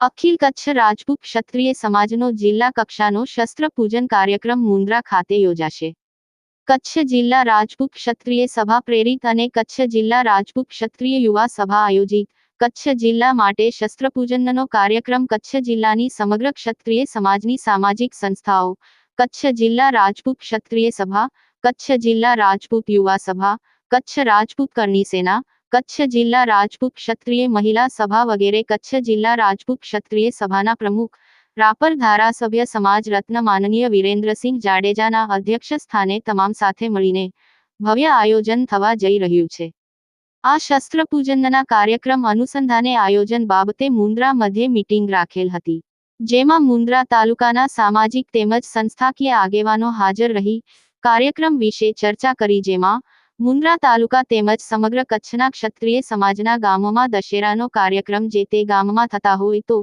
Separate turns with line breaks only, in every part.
અખિલ કચ્છ રાજપૂત ક્ષત્રિય સમાજનો જિલ્લા કક્ષાનો શસ્ત્ર પૂજન કાર્યક્રમ મુન્દ્રા ખાતે યોજાશે. કચ્છ જિલ્લા રાજપૂત ક્ષત્રિય સભા પ્રેરિત અને કચ્છ જિલ્લા રાજપૂત ક્ષત્રિય યુવા સભા આયોજિત કચ્છ જિલ્લા માટે શસ્ત્રપૂજનનો કાર્યક્રમ કચ્છ જિલ્લાની સમગ્ર ક્ષત્રિય સમાજની સામાજિક સંસ્થાઓ કચ્છ જિલ્લા રાજપૂત ક્ષત્રિય સભા, કચ્છ જિલ્લા રાજપૂત યુવા સભા, કચ્છ રાજપૂત કરણી સેના, કચ્છ જિલ્લા રાજપૂત ક્ષત્રિય મહિલા સભા વગેરે કચ્છ જિલ્લા રાજપૂત ક્ષત્રિય સભાના પ્રમુખ, રાપર ધારાસભ્ય સમાજ રત્ન માનનીય વિરેન્દ્રસિંહ જાડેજાના અધ્યક્ષ સ્થાને તમામ સાથે મળીને ભવ્ય આયોજન થવા જઈ રહ્યું છે. આ શસ્ત્ર પૂજનના કાર્યક્રમ અનુસંધાને આયોજન બાબતે મુન્દ્રા મધ્યે મીટિંગ રાખેલ હતી. જેમાં મુન્દ્રા તાલુકાના સામાજિક તેમજ સંસ્થાકીય આગેવાનો હાજર રહી, કાર્યક્રમ વિશે ચર્ચા કરી જેમાં મુન્દ્રા તાલુકા તેમજ સમગ્ર કચ્છના ક્ષત્રિય સમાજના ગામોમાં દશેરાનો કાર્યક્રમ જે તે ગામમાં થતા હોય તો,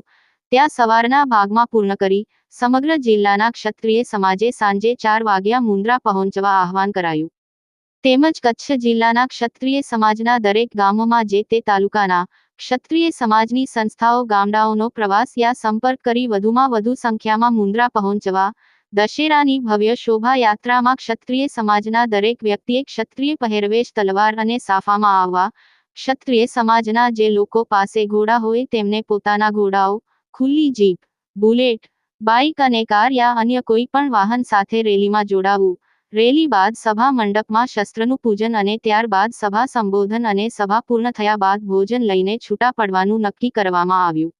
ત્યાં સવારના ભાગમાં પૂર્ણ કરી, સમગ્ર જિલ્લાના ક્ષત્રિય સમાજે સાંજે ચાર વાગ્યા મુન્દ્રા પહોંચવા આહવાન કરાયું. તેમજ કચ્છ જિલ્લાના ક્ષત્રિય સમાજના દરેક ગામોમાં જે તે તાલુકાના ક્ષત્રિય સમાજની સંસ્થાઓ ગામડાઓનો પ્રવાસ યા સંપર્ક કરી વધુમાં વધુ સંખ્યામાં મુન્દ્રા પહોંચવા, દશેરાની ભવ્ય શોભાયાત્રામાં ક્ષત્રિય સમાજના દરેક વ્યક્તિએ ક્ષત્રિય પહેરવેશ, તલવાર અને સાફામાં આવવા, ક્ષત્રિય સમાજના જે લોકો પાસે ઘોડા હોય તેમને પોતાના ઘોડાઓ, ખુલ્લી જીપ, બુલેટ, બાઇક અને કાર યા અન્ય કોઈ પણ વાહન સાથે રેલીમાં જોડાવું. રેલી બાદ સભા મંડપમાં શસ્ત્રનું પૂજન અને ત્યારબાદ સભા સંબોધન અને સભા પૂર્ણ થયા બાદ ભોજન લઈને છૂટા પડવાનું નક્કી કરવામાં આવ્યું.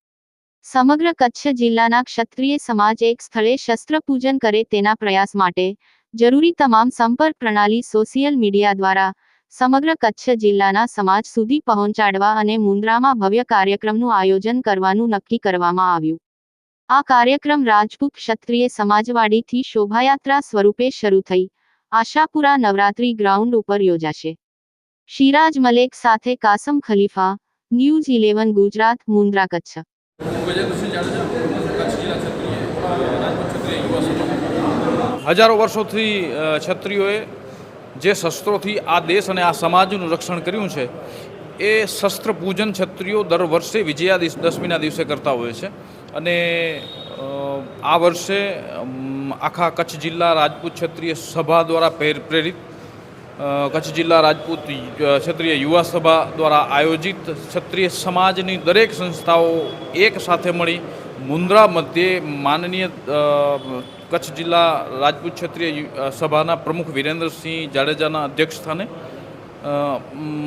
સમગ્ર કચ્છ જિલ્લાના ક્ષત્રિય સમાજ એક સ્થળે શસ્ત્ર પૂજન કરે તેના પ્રયાસ માટે જરૂરી તમામ સંપર્ક પ્રણાલી સોશિયલ મીડિયા દ્વારા સમગ્ર કચ્છ જિલ્લાના સમાજ સુધી પહોંચાડવા અને મુન્દ્રામાં ભવ્ય કાર્યક્રમનું આયોજન કરવાનું નક્કી કરવામાં આવ્યું. આ કાર્યક્રમ રાજપૂત ક્ષત્રિય સમાજવાડીથી શોભાયાત્રા સ્વરૂપે શરૂ થઈ આશાપુરા નવરાત્રી ગ્રાઉન્ડ ઉપર યોજાશે. શિરાજ મલેક સાથે કાસમ ખલીફા, ન્યૂઝ ઇલેવન ગુજરાત, મુન્દ્રા કચ્છ.
હજારો વર્ષોથી છત્રીઓએ જે શસ્ત્રોથી આ દેશ અને આ સમાજનું રક્ષણ કર્યું છે, એ શસ્ત્ર પૂજન ક્ષત્રિયો દર વર્ષે વિજયા દશમીના દિવસે કરતા હોય છે. અને આ વર્ષે આખા કચ્છ જિલ્લા રાજપૂત ક્ષત્રિય સભા દ્વારા પ્રેરિત કચ્છ જિલ્લા રાજપૂત ક્ષત્રિય યુવા સભા દ્વારા આયોજિત ક્ષત્રિય સમાજની દરેક સંસ્થાઓ એક સાથે મળી મુન્દ્રા મધ્યે માનનીય કચ્છ જિલ્લા રાજપૂત ક્ષત્રિય સભાના પ્રમુખ વિરેન્દ્રસિંહ જાડેજાના અધ્યક્ષ સ્થાને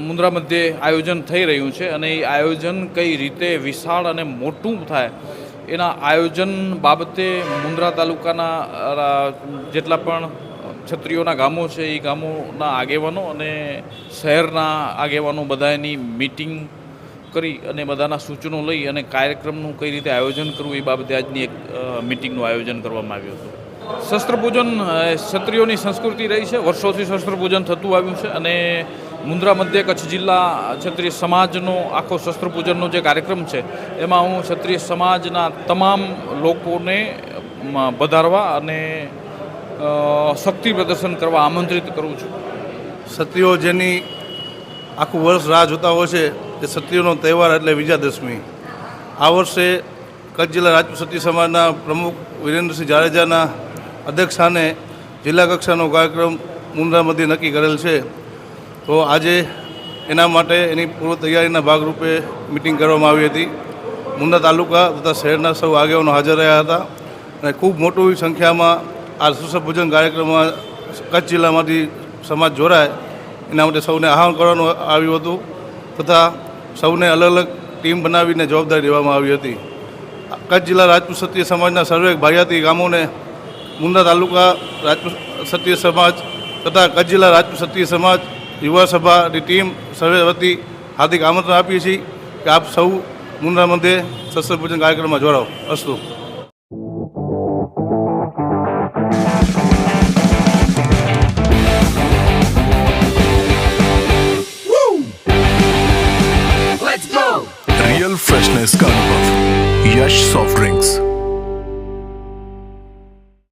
મુન્દ્રા મધ્યે આયોજન થઈ રહ્યું છે અને એ આયોજન કઈ રીતે વિશાળ અને મોટું થાય એના આયોજન બાબતે મુન્દ્રા તાલુકાના જેટલા પણ ક્ષત્રિયોના ગામો છે, એ ગામોના આગેવાનો અને શહેરના આગેવાનો બધાની મિટિંગ કરી અને બધાના સૂચનો લઈ અને કાર્યક્રમનું કઈ રીતે આયોજન કરવું, એ બાબતે આજની એક મિટિંગનું આયોજન કરવામાં આવ્યું હતું. શસ્ત્રપૂજન ક્ષત્રિયોની સંસ્કૃતિ રહી છે. વર્ષોથી શસ્ત્રપૂજન થતું આવ્યું છે અને મુન્દ્રા મધ્ય કચ્છ જિલ્લા ક્ષત્રિય સમાજનો આખો શસ્ત્રપૂજનનો જે કાર્યક્રમ છે, એમાં હું ક્ષત્રિય સમાજના તમામ લોકોને વધારવા અને શક્તિ પ્રદર્શન કરવા આમંત્રિત કરું છું.
ક્ષત્રિયો જેની આખું વર્ષ રાહ જોતા હોય છે, તે ક્ષત્રિયોનો તહેવાર એટલે વિજયાદશમી. આ વર્ષે કચ્છ જિલ્લા રાજપૂત ક્ષત્રિય સમાજના પ્રમુખ વિરેન્દ્રસિંહ જાડેજાના અધ્યક્ષસ્થાને જિલ્લા કક્ષાનો કાર્યક્રમ મુન્દ્રા મધ્યે નક્કી કરેલ છે. તો આજે એના માટે એની પૂર્વ તૈયારીના ભાગરૂપે મિટિંગ કરવામાં આવી હતી. મુન્દ્રા તાલુકા તથા શહેરના સૌ આગેવાનો હાજર રહ્યા હતા અને ખૂબ મોટી સંખ્યામાં આ સુસભોજન કાર્યક્રમમાં કચ્છ જિલ્લામાંથી સમાજ જોડાય, એના માટે સૌને આહવાન કરવાનું આવ્યું હતું તથા સૌને અલગ અલગ ટીમ બનાવીને જવાબદારી દેવામાં આવી હતી. કચ્છ જિલ્લા રાજપૂત ક્ષત્રિય સમાજના સર્વે ભાયાતી ગામોને મુન્દ્રા તાલુકા રાજપૂત ક્ષત્રિય સમાજ તથા કચ્છ જિલ્લા રાજપૂત ક્ષત્રિય સમાજ યુવા સભાની ટીમ સર્વે વતી હાર્દિક આમંત્રણ આપીએ છીએ કે આપ સૌ મુન્દ્રા મધ્યે શસ્ત્ર પૂજન કાર્યક્રમમાં જોડાઓ અસ્તુ
रियल फ्रेशनेस का अनुभव यश सॉफ्ट ड्रिंक्स